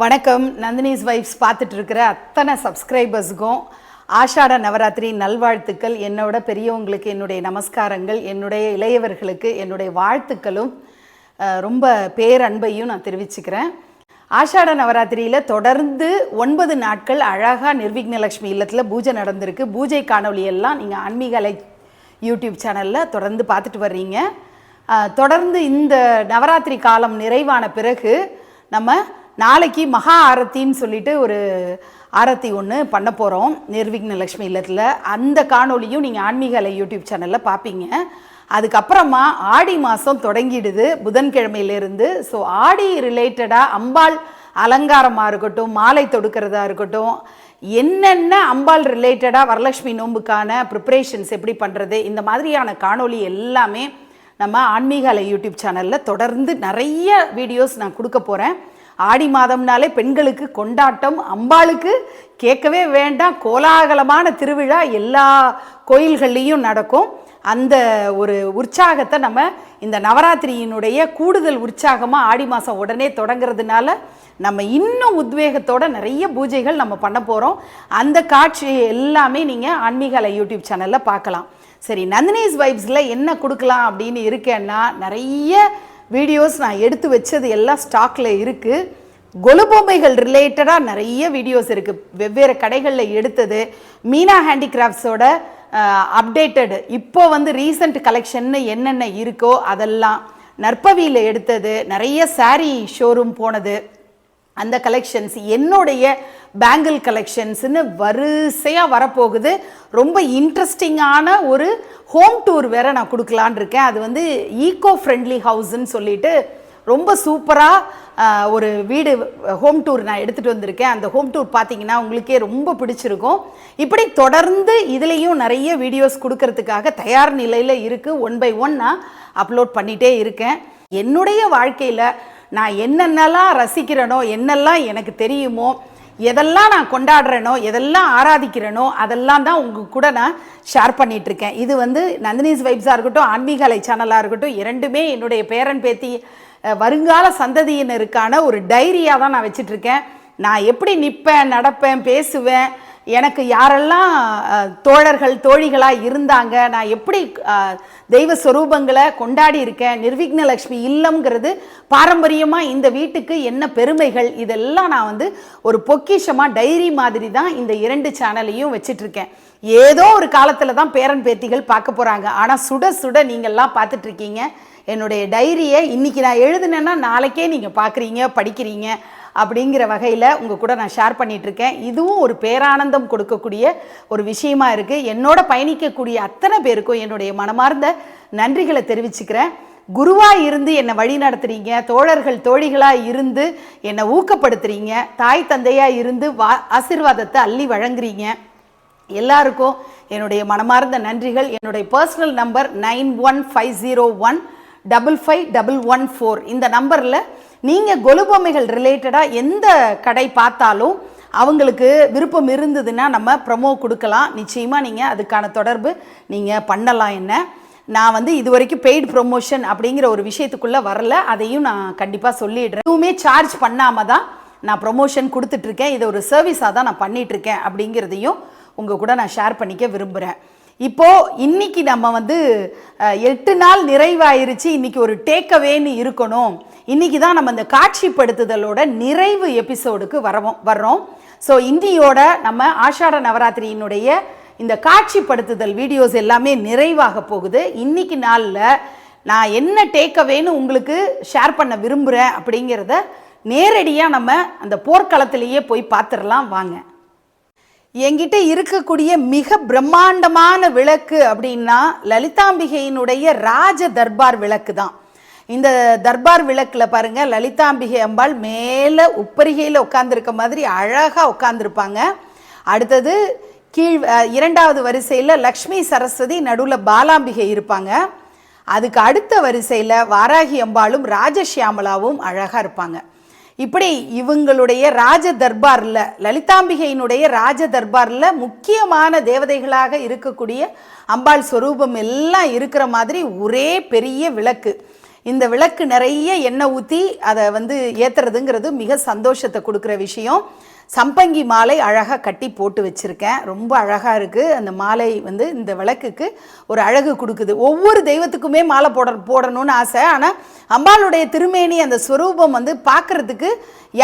வணக்கம். நந்தினிஸ் வைஃப்ஸ் பார்த்துட்டு இருக்கிற அத்தனை சப்ஸ்கிரைபர்ஸுக்கும் ஆஷாட நவராத்திரி நல்வாழ்த்துக்கள். என்னோட பெரியவங்களுக்கு என்னுடைய நமஸ்காரங்கள். என்னுடைய இளையவர்களுக்கு என்னுடைய வாழ்த்துக்களும் ரொம்ப பேரன்பையும் நான் தெரிவிச்சுக்கிறேன். ஆஷாட நவராத்திரியில் தொடர்ந்து ஒன்பது நாட்கள் அழகாக நிர்விக்னலக்ஷ்மி இல்லத்தில் பூஜை நடந்திருக்கு. பூஜை காணொளி எல்லாம் நீங்கள் ஆன்மீக அலை யூடியூப் சேனலில் தொடர்ந்து பார்த்துட்டு வர்றீங்க. தொடர்ந்து இந்த நவராத்திரி காலம் நிறைவான பிறகு நம்ம நாளைக்கு மகா ஆரத்தின்னு சொல்லிட்டு ஒரு ஆரத்தி ஒன்று பண்ண போகிறோம் நிர்விக்ன லக்ஷ்மி இல்லத்தில். அந்த காணொளியும் நீங்கள் ஆன்மீக அலை யூடியூப் சேனலில் பார்ப்பீங்க அதுக்கப்புறமா ஆடி மாதம் தொடங்கிடுது. புதன்கிழமையிலேருந்து ஸோ ஆடி ரிலேட்டடாக அம்பாள் அலங்காரமாக இருக்கட்டும் மாலை தொடுக்கிறதா இருக்கட்டும் என்னென்ன அம்பாள் ரிலேட்டடாக வரலட்சுமி நோன்புக்கான ப்ரிப்ரேஷன்ஸ் எப்படி பண்ணுறது இந்த மாதிரியான காணொளி எல்லாமே நம்ம ஆன்மீக அலை யூடியூப் சேனலில் தொடர்ந்து நிறைய வீடியோஸ் நான் கொடுக்க போகிறேன் ஆடி மாதம்னாலே பெண்களுக்கு கொண்டாட்டம் அம்பாளுக்கு கேட்கவே வேண்டாம். கோலாகலமான திருவிழா எல்லா கோயில்கள்லேயும் நடக்கும். அந்த ஒரு உற்சாகத்தை நம்ம இந்த நவராத்திரியினுடைய கூடுதல் உற்சாகமாக ஆடி மாதம் உடனே தொடங்குறதுனால நம்ம இன்னும் உத்வேகத்தோட நிறைய பூஜைகள் நம்ம பண்ண போகிறோம் அந்த காட்சி எல்லாமே நீங்கள் ஆன்மீக யூடியூப் சேனலில் பார்க்கலாம். சரி நந்தினிஸ் வைப்ஸில் என்ன கொடுக்கலாம் அப்படின்னு இருக்கேன்னா நிறைய வீடியோஸ் நான் எடுத்து வச்சது எல்லாம் ஸ்டாக்கில் இருக்குது கொலுபொம்மைகள் ரிலேட்டடாக நிறைய வீடியோஸ் இருக்குது வெவ்வேறு கடைகளில் எடுத்தது. மீனா ஹேண்டிகிராஃப்ட்ஸோட அப்டேட்டடு இப்போ வந்து ரீசன்ட் கலெக்ஷன்னு என்னென்ன இருக்கோ அதெல்லாம் நற்பவியில் எடுத்தது. நிறைய saree ஷோரூம் போனது. அந்த கலெக்ஷன்ஸ் என்னுடைய பேங்கிள் கலெக்ஷன்ஸ்னு வரிசையாக வரப்போகுது. ரொம்ப இன்ட்ரெஸ்டிங்கான ஒரு ஹோம் டூர் வேற நான் கொடுக்கலான் இருக்கேன். அது வந்து ஈகோ ஃப்ரெண்ட்லி ஹவுஸ்ன்னு சொல்லிட்டு ரொம்ப சூப்பராக ஒரு வீடு ஹோம் டூர் நான் எடுத்துகிட்டு வந்திருக்கேன். அந்த ஹோம் டூர் பார்த்தீங்கன்னா உங்களுக்கே ரொம்ப பிடிச்சிருக்கும். இப்படி தொடர்ந்து இதுலேயும் நிறைய வீடியோஸ் கொடுக்கறதுக்காக தயார் நிலையில் இருக்குது ஒன் பை ஒன் நான் அப்லோட் பண்ணிகிட்டே இருக்கேன். என்னுடைய வாழ்க்கையில் நான் என்னென்னலாம் ரசிக்கிறேனோ என்னெல்லாம் எனக்கு தெரியுமோ எதெல்லாம் நான் கொண்டாடுறேனோ எதெல்லாம் ஆராதிக்கிறேனோ அதெல்லாம் தான் உங்கள் கூட நான் ஷேர் பண்ணிகிட்ருக்கேன் இது வந்து நந்தினிஸ் வைப்ஸாக இருக்கட்டும் ஆன்மீகலை சேனலாக இருக்கட்டும் இரண்டுமே என்னுடைய பேரன் பேத்தி வருங்கால சந்ததியினருக்கான ஒரு டைரியாக தான் நான் வச்சிட்ருக்கேன் நான் எப்படி நிற்பேன் நடப்பேன் பேசுவேன் எனக்கு யாரெல்லாம் தோழர்கள் தோழிகளாக இருந்தாங்க நான் எப்படி தெய்வ ஸ்வரூபங்களை கொண்டாடி இருக்கேன் நிர்விக்னலக்ஷ்மி இல்லம்ங்கிறது பாரம்பரியமாக இந்த வீட்டுக்கு என்ன பெருமைகள் இதெல்லாம் நான் வந்து ஒரு பொக்கிஷமாக டைரி மாதிரி தான் இந்த இரண்டு சேனலையும் வச்சிட்ருக்கேன். ஏதோ ஒரு காலத்தில் தான் பேரன் பேத்திகள் பார்க்க போகிறாங்க ஆனால் சுட சுட நீங்கள்லாம் பார்த்துட்ருக்கீங்க. என்னுடைய டைரியை இன்றைக்கி நான் எழுதுனேன்னா நாளைக்கே நீங்கள் பார்க்குறீங்க படிக்கிறீங்க. அப்படிங்கிற வகையில் உங்கள் கூட நான் ஷேர் பண்ணிகிட்ருக்கேன் இதுவும் ஒரு பேரானந்தம் கொடுக்கக்கூடிய ஒரு விஷயமா இருக்குது என்னோட பயணிக்கக்கூடிய அத்தனை பேருக்கும் என்னுடைய மனமார்ந்த நன்றிகளை தெரிவிச்சுக்கிறேன். குருவாக இருந்து என்னை வழி நடத்துறீங்க. தோழர்கள் தோழிகளாக இருந்து என்னை ஊக்கப்படுத்துறீங்க. தாய் தந்தையாக இருந்து வா ஆசீர்வாதத்தை அள்ளி வழங்குறீங்க. எல்லாருக்கும் என்னுடைய மனமார்ந்த நன்றிகள். என்னுடைய personal number nine one five zero one double five double one four. இந்த நம்பரில் நீங்கள் கொலுபொம்மைகள் ரிலேட்டடாக எந்த கடை பார்த்தாலும் அவங்களுக்கு விருப்பம் இருந்ததுன்னா நம்ம ப்ரமோ கொடுக்கலாம். நிச்சயமாக நீங்கள் அதுக்கான தொடர்பு நீங்கள் பண்ணலாம் என்ன. நான் வந்து இது வரைக்கும் பெய்டு ப்ரொமோஷன் அப்படிங்கிற ஒரு விஷயத்துக்குள்ளே வரல. அதையும் நான் கண்டிப்பாக சொல்லிடுறேன். எதுவுமே சார்ஜ் பண்ணாமல் தான் நான் ப்ரொமோஷன் கொடுத்துட்ருக்கேன் இதை ஒரு சர்வீஸாக தான் நான் பண்ணிகிட்ருக்கேன் அப்படிங்கிறதையும் உங்கள் கூட நான் ஷேர் பண்ணிக்க விரும்புகிறேன் இப்போது இன்னைக்கு நம்ம வந்து எட்டு நாள் நிறைவாயிருச்சு. இன்னைக்கு ஒரு டேக்கவேன்னு இருக்கணும். இன்னைக்கு தான் நம்ம இந்த காட்சிப்படுத்துதலோட நிறைவு எபிசோடுக்கு வரவோம் வர்றோம். ஸோ இந்தியோட நம்ம ஆஷாட நவராத்திரியினுடைய இந்த காட்சிப்படுத்துதல் வீடியோஸ் எல்லாமே நிறைவாக போகுது. இன்னைக்கு நாளில் நான் என்ன டேக்அவேன்னு உங்களுக்கு ஷேர் பண்ண விரும்புகிறேன் அப்படிங்கிறத நேரடியாக நம்ம அந்த போர்க்களத்திலேயே போய் பார்த்துடலாம். வாங்க. என்கிட்ட இருக்கக்கூடிய மிக பிரம்மாண்டமான விளக்கு அப்படின்னா லலிதாம்பிகையினுடைய ராஜ தர்பார் விளக்கு தான். இந்த தர்பார் விளக்கில் பாருங்க லலிதாம்பிகை அம்பாள் மேலே உப்பரிகையில் உட்காந்துருக்க மாதிரி அழகாக உட்காந்துருப்பாங்க அடுத்தது கீழ் இரண்டாவது வரிசையில் லக்ஷ்மி சரஸ்வதி நடுவில் பாலாம்பிகை இருப்பாங்க. அதுக்கு அடுத்த வரிசையில் வாராகி அம்பாளும் ராஜஷியாமலாவும் அழகாக இருப்பாங்க. இப்படி இவங்களுடைய ராஜ தர்பாரில் லலிதாம்பிகையினுடைய ராஜ தர்பாரில் முக்கியமான தேவதைகளாக இருக்கக்கூடிய அம்பாள் ஸ்வரூபம் எல்லாம் இருக்கிற மாதிரி ஒரே பெரிய விளக்கு. இந்த விளக்கு நிறைய எண்ணெய் ஊற்றி அதை வந்து ஏற்றுறதுங்கிறது மிக சந்தோஷத்தை கொடுக்குற விஷயம். சம்பங்கி மாலை அழகாக கட்டி போட்டு வச்சுருக்கேன். ரொம்ப அழகாக இருக்குது அந்த மாலை வந்து இந்த விளக்குக்கு ஒரு அழகு கொடுக்குது. ஒவ்வொரு தெய்வத்துக்குமே மாலை போட போடணும்னு ஆசை. ஆனால் அம்பாளுடைய திருமேனி அந்த ஸ்வரூபம் வந்து பார்க்குறதுக்கு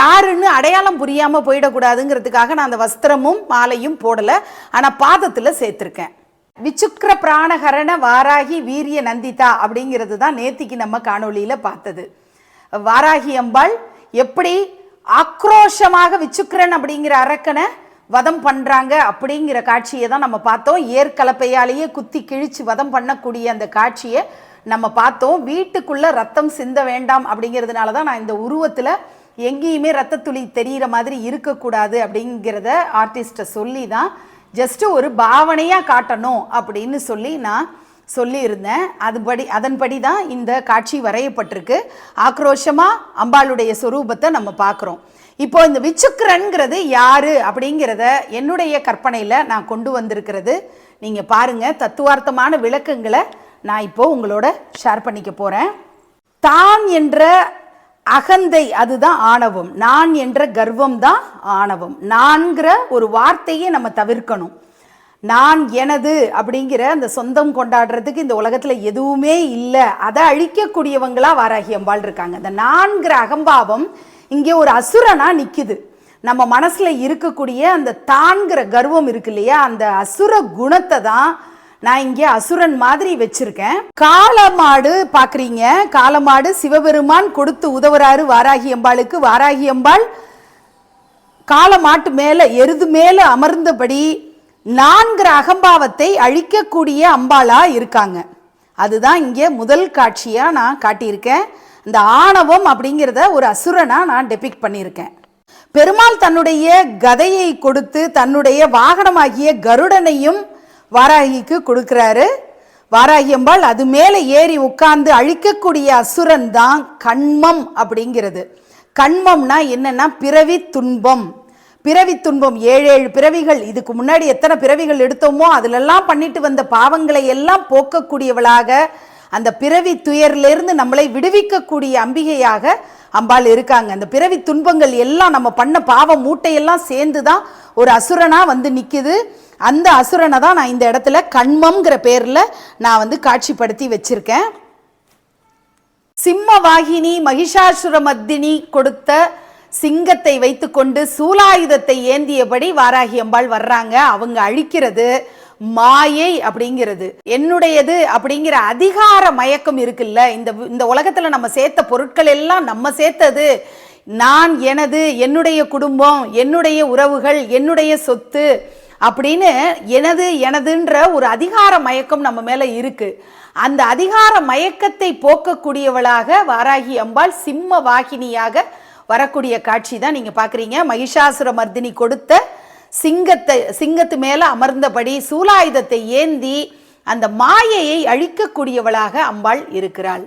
யாருன்னு அடையாளம் புரியாமல் போயிடக்கூடாதுங்கிறதுக்காக நான் அந்த வஸ்திரமும் மாலையும் போடலை. ஆனால் பாதத்தில் சேர்த்துருக்கேன். விசுக்ர பிராணகரண வாராகி வீரிய நந்திதா அப்படிங்கிறது தான் நேத்திக்கு நம்ம காணொளியில் பார்த்தது. வாராகி அம்பாள் எப்படி ஆக்ரோஷமாக விசுக்கிரன் அப்படிங்கிற அரக்கனை வதம் பண்ணுறாங்க அப்படிங்கிற காட்சியை தான் நம்ம பார்த்தோம். ஏற்கலப்பையாலேயே குத்தி கிழிச்சு வதம் பண்ணக்கூடிய அந்த காட்சியை நம்ம பார்த்தோம். வீட்டுக்குள்ளே ரத்தம் சிந்த வேண்டாம் அப்படிங்கிறதுனால தான் நான் இந்த உருவத்தில் எங்கேயுமே ரத்தத்துளி தெரிகிற மாதிரி இருக்கக்கூடாது அப்படிங்கிறத ஆர்டிஸ்ட்டை சொல்லி தான் ஜஸ்ட்டு ஒரு பாவனையாக காட்டணும் அப்படின்னு சொல்லி நான் சொல்லியிருந்தேன். அதுபடி அதன்படி தான் இந்த காட்சி வரையப்பட்டிருக்கு. ஆக்ரோஷமாக அம்பாளுடைய சொரூபத்தை நம்ம பார்க்குறோம். இப்போ இந்த விச்சுக்கரன்கிறது யாரு அப்படிங்கிறத என்னுடைய கற்பனையில் நான் கொண்டு வந்திருக்கிறது. நீங்கள் பாருங்கள் தத்துவார்த்தமான விளக்கங்களை நான் இப்போது உங்களோட ஷேர் பண்ணிக்க போகிறேன் தான் என்ற அகந்தை அதுதான் ஆணவம். நான் என்ற கர்வம் தான் ஆணவம். நான்கிற ஒரு வார்த்தையை நம்ம தவிர்க்கணும். நான் எனது அப்படிங்கிற அந்த சொந்தம் கொண்டாடுறதுக்கு இந்த உலகத்தில் எதுவுமே இல்லை. அதை அழிக்கக்கூடியவங்களாக வாராகி அம்பாள் இருக்காங்க அந்த நான்கிற அகம்பாவம் இங்கே ஒரு அசுரனாக நிற்குது நம்ம மனசில் இருக்கக்கூடிய அந்த தான்கிற கர்வம் இருக்கு இல்லையா? அந்த அசுர குணத்தை தான் நான் இங்கே அசுரன் மாதிரி வச்சிருக்கேன். காலமாடு பார்க்குறீங்க. காலமாடு சிவபெருமான் கொடுத்து உதவுறாரு வாராகி அம்பாளுக்கு. வாராகி அம்பாள் காளமாட்டு மேலே எருது மேலே அமர்ந்தபடி நான்கிற அகம்பாவத்தை அழிக்கக்கூடிய அம்பாளா இருக்காங்க. அதுதான் இங்கே முதல் காட்சியாக நான் காட்டியிருக்கேன். இந்த ஆணவம் அப்படிங்கிறத ஒரு அசுரனாக நான் டெபிக் பண்ணியிருக்கேன். பெருமாள் தன்னுடைய கதையை கொடுத்து தன்னுடைய வாகனமாகிய கருடனையும் வாராகிக்கு கொடுக்குறாரு. வாராகி அம்பாள் அது மேலே ஏறி உட்கார்ந்து அழிக்கக்கூடிய அசுரன் தான் கண்மம் அப்படிங்கிறது. கண்மம்னா என்னன்னா பிறவி துன்பம். பிறவி துன்பம் ஏழு ஏழு பிறவிகள் இதுக்கு முன்னாடி எத்தனை பிறவிகள் எடுத்தோமோ அதிலெல்லாம் பண்ணிட்டு வந்த பாவங்களை எல்லாம் போக்கக்கூடியவளாக அந்த பிறவி துயரிலிருந்து நம்மளை விடுவிக்கக்கூடிய அம்பிகையாக அம்பாள் இருக்காங்க. அந்த பிறவி துன்பங்கள் எல்லாம் நம்ம பண்ண பாவ மூட்டையெல்லாம் சேர்ந்து தான் ஒரு அசுரனாக வந்து நிற்குது அந்த அசுரனை தான் நான் இந்த இடத்துல கண்மம்ங்கிற பேரில் நான் வந்து காட்சிப்படுத்தி வச்சுருக்கேன். சிம்ம வாகினி மகிஷாசுர மத்தினி கொடுத்த சிங்கத்தை வைத்துக்கொண்டு சூலாயுதத்தை ஏந்தியபடி வாராகி அம்பாள் வர்றாங்க. அவங்க அழிக்கிறது மாயை அப்படிங்கிறது. என்னுடையது அப்படிங்கிற அதிகார மயக்கம் இருக்குல்ல. இந்த இந்த உலகத்துல நம்ம சேர்த்த பொருட்கள் எல்லாம் நம்ம சேர்த்தது. நான் எனது என்னுடைய குடும்பம் என்னுடைய உறவுகள் என்னுடைய சொத்து அப்படின்னு எனது எனதுன்ற ஒரு அதிகார மயக்கம் நம்ம மேல இருக்கு. அந்த அதிகார மயக்கத்தை போக்கக்கூடியவளாக வாராகி அம்பாள் சிம்ம வாகினியாக வரக்கூடிய காட்சி தான் நீங்கள் பார்க்குறீங்க மகிஷாசுர மர்தினி கொடுத்த சிங்கத்தை சிங்கத்து மேலே அமர்ந்தபடி சூலாயுதத்தை ஏந்தி அந்த மாயையை அழிக்கக்கூடியவளாக அம்பாள் இருக்கிறாள்.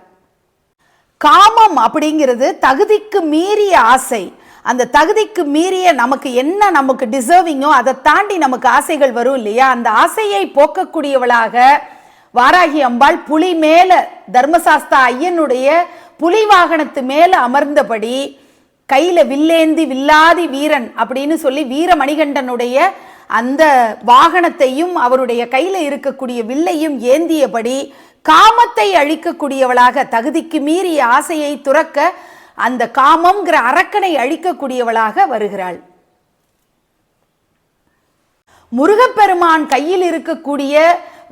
காமம் அப்படிங்கிறது தகுதிக்கு மீறிய ஆசை. அந்த தகுதிக்கு மீறிய நமக்கு என்ன நமக்கு டிசர்விங்கோ அதை தாண்டி நமக்கு ஆசைகள் வரும் இல்லையா? அந்த ஆசையை போக்கக்கூடியவளாக வாராகி அம்பாள் புலி மேல தர்மசாஸ்தா ஐயனுடைய புலி வாகனத்து மேல அமர்ந்தபடி கையில் வில்லேந்தி வில்லாதி வீரன் அப்படின்னு சொல்லி வீரமணிகண்டனுடைய அந்த வாகனத்தையும் அவருடைய கையில் இருக்கக்கூடிய வில்லையும் ஏந்தியபடி காமத்தை அழிக்கக்கூடியவளாக தகுதிக்கு மீறிய ஆசையை துறக்க அந்த காமம்ங்கிற அரக்கனை அழிக்கக்கூடியவளாக வருகிறாள். முருகப்பெருமான் கையில் இருக்கக்கூடிய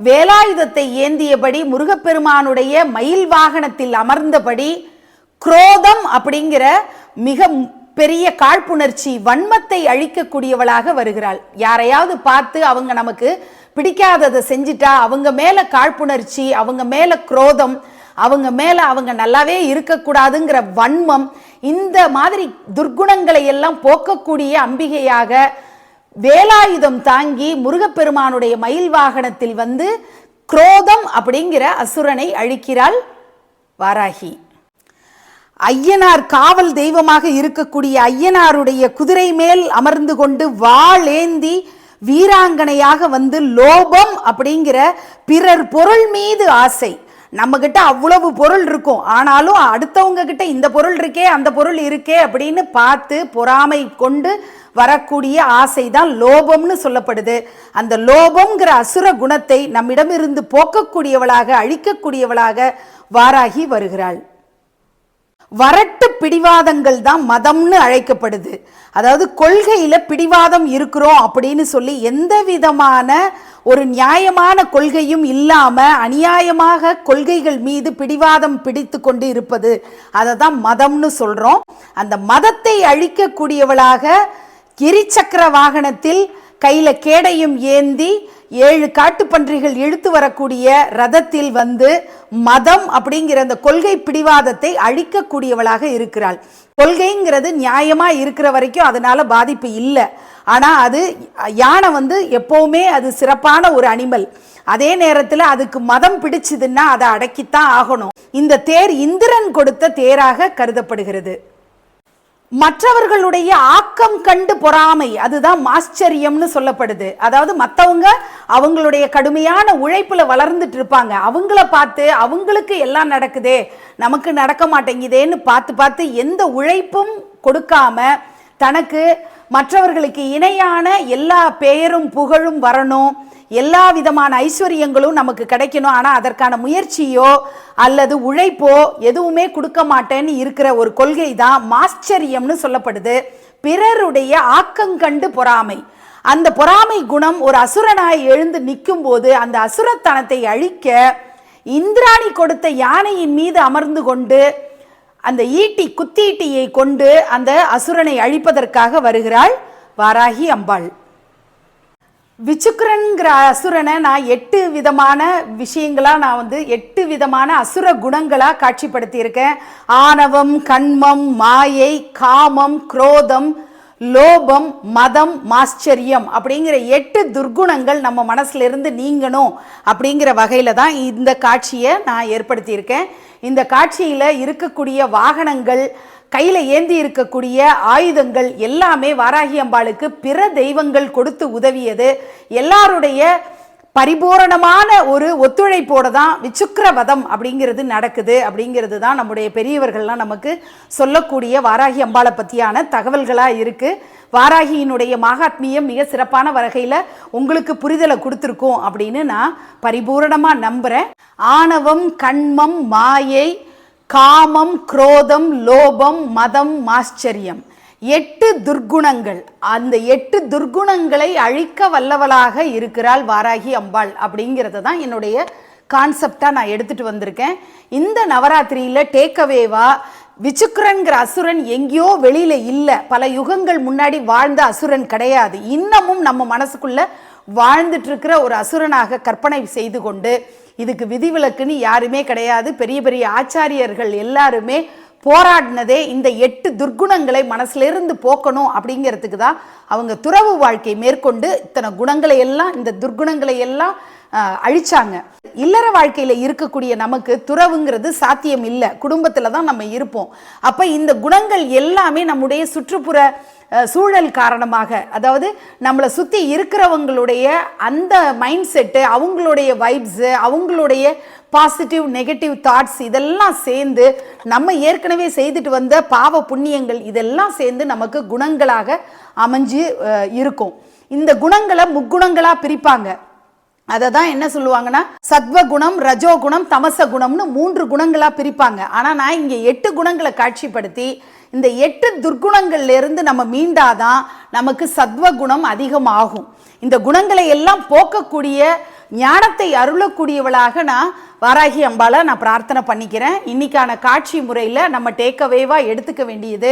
வேலாயுதத்தை ஏந்தியபடி முருகப்பெருமானுடைய மயில் வாகனத்தில் அமர்ந்தபடி குரோதம் அப்படிங்கிற மிக பெரிய காழ்ப்புணர்ச்சி வன்மத்தை அழிக்கக்கூடியவளாக வருகிறாள். யாரையாவது பார்த்து அவங்க நமக்கு பிடிக்காததை செஞ்சிட்டா அவங்க மேல காழ்ப்புணர்ச்சி அவங்க மேல குரோதம் அவங்க மேல அவங்க நல்லாவே இருக்கக்கூடாதுங்கிற வன்மம் இந்த மாதிரி துர்க்குணங்களை எல்லாம் போக்கக்கூடிய அம்பிகையாக வேலாயுதம் தாங்கி முருகப்பெருமானுடைய மயில் வாகனத்தில் வந்து குரோதம் அப்படிங்கிற அசுரனை அழிக்கிறாள் வாராகி. ஐயனார் காவல் தெய்வமாக இருக்கக்கூடிய ஐயனாருடைய குதிரை மேல் அமர்ந்து கொண்டு வாளேந்தி வீராங்கனையாக வந்து லோபம் அப்படிங்கிற பிறர் பொருள் மீது ஆசை. நம்மக்கிட்ட அவ்வளவு பொருள் இருக்கும். ஆனாலும் அடுத்தவங்க கிட்ட இந்த பொருள் இருக்கே அந்த பொருள் இருக்கே அப்படின்னு பார்த்து பொறாமை கொண்டு வரக்கூடிய ஆசை தான் லோபம்னு சொல்லப்படுது. அந்த லோபம்ங்கிற அசுர குணத்தை நம்மிடமிருந்து போக்கக்கூடியவளாக அழிக்கக்கூடியவளாக வாராகி வருகிறாள். வரட்டு பிடிவாதங்கள் தான் மதம்னு அழைக்கப்படுது. அதாவது கொள்கையில் பிடிவாதம் இருக்கிறோம் அப்படின்னு சொல்லி எந்த விதமான ஒரு நியாயமான கொள்கையும் இல்லாமல் அநியாயமாக கொள்கைகள் மீது பிடிவாதம் பிடித்து கொண்டு இருப்பது அதை தான் மதம்னு சொல்கிறோம் அந்த மதத்தை அழிக்கக்கூடியவளாக இருசக்கர வாகனத்தில் கையில் கேடையும் ஏந்தி ஏழு காட்டுப்பன்றிகள் இழுத்து வரக்கூடிய ரதத்தில் வந்து மதம் அப்படிங்கிற அந்த கொள்கை பிடிவாதத்தை அழிக்கக்கூடியவளாக இருக்கிறாள். கொள்கைங்கிறது நியாயமாக இருக்கிற வரைக்கும் அதனால் பாதிப்பு இல்லை. ஆனால் அது யானை வந்து எப்போவுமே அது சிறப்பான ஒரு அனிமல். அதே நேரத்தில் அதுக்கு மதம் பிடிச்சதுன்னா அதை அடக்கித்தான் ஆகணும். இந்த தேர் இந்திரன் கொடுத்த தேராக கருதப்படுகிறது. மற்றவர்களுடைய ஆக்கம் கண்டு பொறாமை அதுதான் ஆச்சரியம்னு சொல்லப்படுது. அதாவது மற்றவங்க அவங்களுடைய கடுமையான உழைப்பில் வளர்ந்துட்டு இருப்பாங்க. அவங்கள பார்த்து அவங்களுக்கு எல்லாம் நடக்குதே நமக்கு நடக்க மாட்டேங்குதேன்னு பார்த்து பார்த்து எந்த உழைப்பும் கொடுக்காம தனக்கு மற்றவர்களுக்கு இணையான எல்லா பெயரும் புகழும் வரணும். எல்லா விதமான ஐஸ்வர்யங்களும் நமக்கு கிடைக்கணும். ஆனால் அதற்கான முயற்சியோ அல்லது உழைப்போ எதுவுமே கொடுக்க மாட்டேன்னு இருக்கிற ஒரு கொள்கை தான் மாஸ்டரியம்னு சொல்லப்படுது. பிறருடைய ஆக்கங்கண்டு பொறாமை. அந்த பொறாமை குணம் ஒரு அசுரனாய் எழுந்து நிற்கும் போது அந்த அசுரத்தனத்தை அழிக்க இந்திராணி கொடுத்த யானையின் மீது அமர்ந்து கொண்டு அந்த ஈட்டி குத்தீட்டியை கொண்டு அந்த அசுரனை அழிப்பதற்காக வருகிறாள் வாராகி அம்பாள். விசுக்கரன்கிற அசுரனை நான் எட்டு விதமான விஷயங்களாக நான் வந்து எட்டு விதமான அசுர குணங்களாக காட்சிப்படுத்தியிருக்கேன். ஆணவம் கண்மம் மாயை காமம் குரோதம் லோபம் மதம் மாஸ்டரியம் அப்படிங்கிற எட்டு துர்குணங்கள் நம்ம மனசுலேருந்து நீங்கணும் அப்படிங்கிற வகையில் தான் இந்த காட்சியை நான் ஏற்படுத்தியிருக்கேன். இந்த காட்சியில் இருக்கக்கூடிய வாகனங்கள் கையில் ஏந்தி இருக்கக்கூடிய ஆயுதங்கள் எல்லாமே வாராகி அம்பாளுக்கு பிற தெய்வங்கள் கொடுத்து உதவியது. எல்லாருடைய பரிபூரணமான ஒரு ஒத்துழைப்போடு தான் விசுக்கிரவதம் அப்படிங்கிறது நடக்குது. அப்படிங்கிறது தான் நம்முடைய பெரியவர்கள்லாம் நமக்கு சொல்லக்கூடிய வாராகி அம்பாளை பற்றியான தகவல்களாக இருக்குது வாராகியினுடைய மகாத்மியம் மிக சிறப்பான வகையில் உங்களுக்கு புரிதலை கொடுத்துருக்கோம் அப்படின்னு நான் பரிபூரணமாக நம்புகிறேன் ஆணவம் கண்மம் மாயை காமம் குரோதம் லோபம் மதம் மாஸ்சரியம் எட்டு துர்குணங்கள் அந்த எட்டு துர்குணங்களை அழிக்க வல்லவளாக இருக்கிறாள் வாராகி அம்பாள் அப்படிங்கிறத தான் என்னுடைய கான்செப்டாக நான் எடுத்துகிட்டு வந்திருக்கேன். இந்த நவராத்திரியில் டேக்அவேவா விசுக்கரன்கிற அசுரன் எங்கேயோ வெளியில் இல்லை. பல யுகங்கள் முன்னாடி வாழ்ந்த அசுரன் கிடையாது. இன்னமும் நம்ம மனசுக்குள்ள வாழ்ந்துட்டு இருக்கிற ஒரு அசுரனாக கற்பனை செய்து கொண்டு இதுக்கு விதிவிலக்குன்னு யாருமே கிடையாது. பெரிய பெரிய ஆச்சாரியர்கள் எல்லாருமே போராடினதே இந்த எட்டு துர்குணங்களை மனசுலேருந்து போக்கணும் அப்படிங்கிறதுக்கு தான் அவங்க துறவு வாழ்க்கை மேற்கொண்டு இத்தனை குணங்களை எல்லாம் இந்த துர்குணங்களை எல்லாம் அழிச்சாங்க. இல்லற வாழ்க்கையில் இருக்கக்கூடிய நமக்கு துறவுங்கிறது சாத்தியம் இல்லை. குடும்பத்தில் தான் நம்ம இருப்போம். அப்போ இந்த குணங்கள் எல்லாமே நம்முடைய சுற்றுப்புற சூழல் காரணமாக அதாவது நம்மளை சுற்றி இருக்கிறவங்களுடைய அந்த மைண்ட் செட்டு அவங்களுடைய வைப்ஸு அவங்களுடைய பாசிட்டிவ் நெகட்டிவ் தாட்ஸ் இதெல்லாம் சேர்ந்து நம்ம ஏற்கனவே செய்துட்டு வந்த பாவ புண்ணியங்கள் இதெல்லாம் சேர்ந்து நமக்கு குணங்களாக அமைஞ்சு இருக்கும். இந்த குணங்களை முக்குணங்களாக பிரிப்பாங்க. அதை தான் என்ன சொல்லுவாங்கன்னா சத்வகுணம் ரஜோகுணம் தமச குணம்னு மூன்று குணங்களாக பிரிப்பாங்க. ஆனால் நான் இங்கே எட்டு குணங்களை காட்சிப்படுத்தி இந்த எட்டு துர்க்குணங்கள்லேருந்து நம்ம மீண்டாதான் நமக்கு சத்வகுணம் அதிகமாகும். இந்த குணங்களை எல்லாம் போக்கக்கூடிய ஞானத்தை அருளக்கூடியவளாக நான் வாராகி அம்பால நான் பிரார்த்தனை பண்ணிக்கிறேன். இன்னைக்கான காட்சி முறையில் நம்ம டேக்அவேவாக எடுத்துக்க வேண்டியது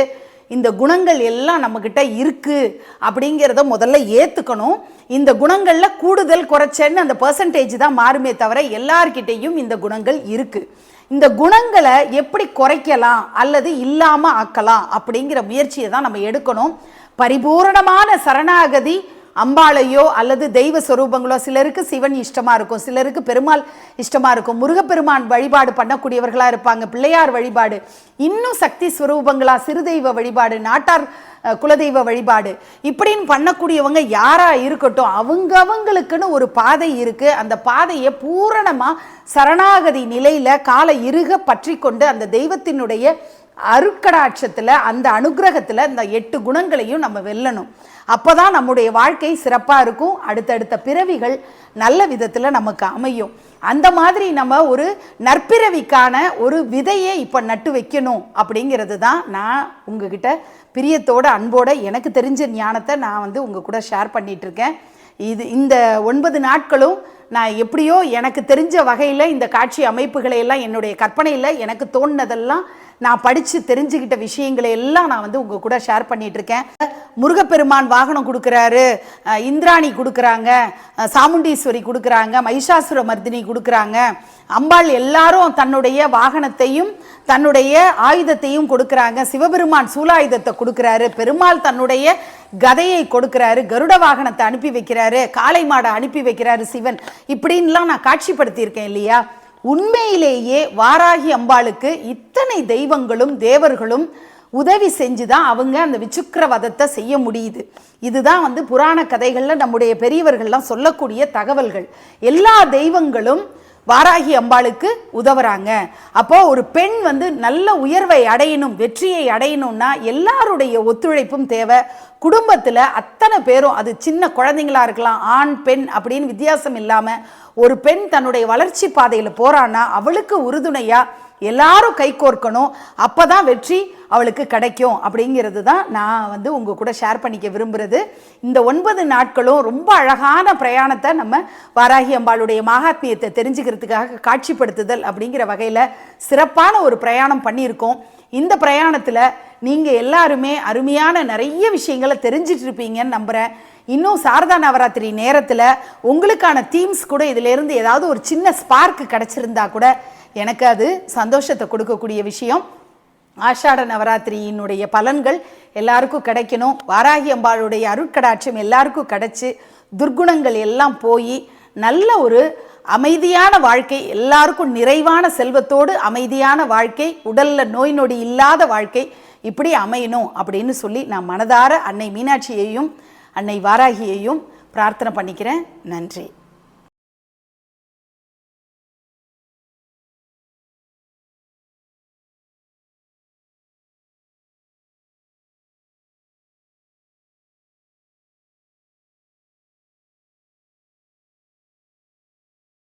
இந்த குணங்கள் எல்லாம் நம்மக்கிட்ட இருக்குது அப்படிங்கிறத முதல்ல ஏற்றுக்கணும் இந்த குணங்களில் கூடுதல் குறைச்சன்னு அந்த பர்சன்டேஜ் தான் மாறுமே தவிர எல்லார்கிட்டேயும் இந்த குணங்கள் இருக்குது இந்த குணங்களை எப்படி குறைக்கலாம் அல்லது இல்லாமல் ஆக்கலாம் அப்படிங்கிற முயற்சியை தான் நம்ம எடுக்கணும். பரிபூரணமான சரணாகதி அம்பாளையோ அல்லது தெய்வ சொரூபங்களோ சிலருக்கு சிவன் இஷ்டமாக இருக்கும் சிலருக்கு பெருமாள் இஷ்டமாக இருக்கும் முருகப்பெருமான் வழிபாடு பண்ணக்கூடியவர்களாக இருப்பாங்க பிள்ளையார் வழிபாடு இன்னும் சக்தி ஸ்வரூபங்களா சிறுதெய்வ வழிபாடு நாட்டார் குலதெய்வ வழிபாடு இப்படின்னு பண்ணக்கூடியவங்க யாரா இருக்கட்டும் அவங்க அவங்களுக்குன்னு ஒரு பாதை இருக்கு. அந்த பாதையை பூரணமாக சரணாகதி நிலையில காலை இறுக பற்றி கொண்டு அந்த தெய்வத்தினுடைய அருக்கடாட்சத்தில் அந்த அனுகிரகத்தில் இந்த எட்டு குணங்களையும் நம்ம வெல்லணும். அப்போ தான் நம்முடைய வாழ்க்கை சிறப்பாக இருக்கும். அடுத்தடுத்த பிறவிகள் நல்ல விதத்தில் நமக்கு அமையும். அந்த மாதிரி நம்ம ஒரு நற்பிறவிக்கான ஒரு விதையை இப்போ நட்டு வைக்கணும் அப்படிங்கிறது தான் நான் உங்ககிட்ட பிரியத்தோட அன்போட எனக்கு தெரிஞ்ச ஞானத்தை நான் வந்து உங்கள் கூட ஷேர் பண்ணிகிட்ருக்கேன் இது இந்த ஒன்பது நாட்களும் நான் எப்படியோ எனக்கு தெரிஞ்ச வகையில் இந்த காட்சி அமைப்புகளை எல்லாம் என்னுடைய கற்பனையில் எனக்கு தோணுனதெல்லாம் நான் படித்து தெரிஞ்சுக்கிட்ட விஷயங்களை எல்லாம் நான் வந்து உங்கள் கூட ஷேர் பண்ணிகிட்ருக்கேன் முருகப்பெருமான் வாகனம் கொடுக்குறாரு இந்திராணி கொடுக்குறாங்க சாமுண்டீஸ்வரி கொடுக்குறாங்க மகிஷாசுர மர்தினி கொடுக்குறாங்க. அம்பாள் எல்லாரும் தன்னுடைய வாகனத்தையும் தன்னுடைய ஆயுதத்தையும் கொடுக்குறாங்க. சிவபெருமான் சூலாயுதத்தை கொடுக்குறாரு. பெருமாள் தன்னுடைய கதையை கொடுக்குறாரு. கருட வாகனத்தை அனுப்பி வைக்கிறாரு. காளை மாடை அனுப்பி வைக்கிறாரு சிவன். இப்படின்லாம் நான் காட்சிப்படுத்தியிருக்கேன் இல்லையா? உண்மையிலேயே வாராகி அம்பாளுக்கு இத்தனை தெய்வங்களும் தேவர்களும் உதவி செஞ்சு தான் அவங்க அந்த விசுக்கிரவதத்தை செய்ய முடியுது. இதுதான் வந்து புராண கதைகளில் நம்முடைய பெரியவர்கள்லாம் சொல்லக்கூடிய தகவல்கள். எல்லா தெய்வங்களும் வாராகி அம்பாளுக்கு உதவுறாங்க. அப்போ ஒரு பெண் வந்து நல்ல உயர்வை அடையணும் வெற்றியை அடையணும்னா எல்லாருடைய ஒத்துழைப்பும் தேவை. குடும்பத்தில் அத்தனை பேரும் அது சின்ன குழந்தைங்களா இருக்கலாம் ஆண் பெண் அப்படின்னு வித்தியாசம் இல்லாமல் ஒரு பெண் தன்னுடைய வளர்ச்சி பாதையில் போகிறான்னா அவளுக்கு உறுதுணையாக எல்லாரும் கை கோர்க்கணும். அப்பதான் வெற்றி அவளுக்கு கிடைக்கும். அப்படிங்கிறது தான் நான் வந்து உங்கள் கூட ஷேர் பண்ணிக்க விரும்புகிறது இந்த ஒன்பது நாட்களும் ரொம்ப அழகான பிரயாணத்தை நம்ம வாராகி அம்பாளுடைய மகாத்மியத்தை தெரிஞ்சுக்கிறதுக்காக காட்சிப்படுத்துதல் அப்படிங்கிற வகையில் சிறப்பான ஒரு பிரயாணம் பண்ணியிருக்கோம். இந்த பிரயாணத்தில் நீங்கள் எல்லாருமே அருமையான நிறைய விஷயங்களை தெரிஞ்சிட்டு இருப்பீங்கன்னு நம்புகிறேன் இன்னும் சாரதா நவராத்திரி நேரத்தில் உங்களுக்கான தீம்ஸ் கூட இதிலேருந்து ஏதாவது ஒரு சின்ன ஸ்பார்க் கிடச்சிருந்தா கூட எனக்கு அது சந்தோஷத்தை கொடுக்கக்கூடிய விஷயம். ஆஷாட நவராத்திரியினுடைய பலன்கள் எல்லாருக்கும் கிடைக்கணும். வாராகி அம்பாளுடைய அருட்கடாட்சியம் எல்லாருக்கும் கிடைச்சி துர்க்குணங்கள் எல்லாம் போய் நல்ல ஒரு அமைதியான வாழ்க்கை எல்லாருக்கும் நிறைவான செல்வத்தோடு அமைதியான வாழ்க்கை உடல்ல நோய் நொடி இல்லாத வாழ்க்கை இப்படி அமையணும் அப்படின்னு சொல்லி நான் மனதார அன்னை மீனாட்சியையும் அன்னை வாராகியையும் பிரார்த்தனை பண்ணிக்கிறேன். நன்றி.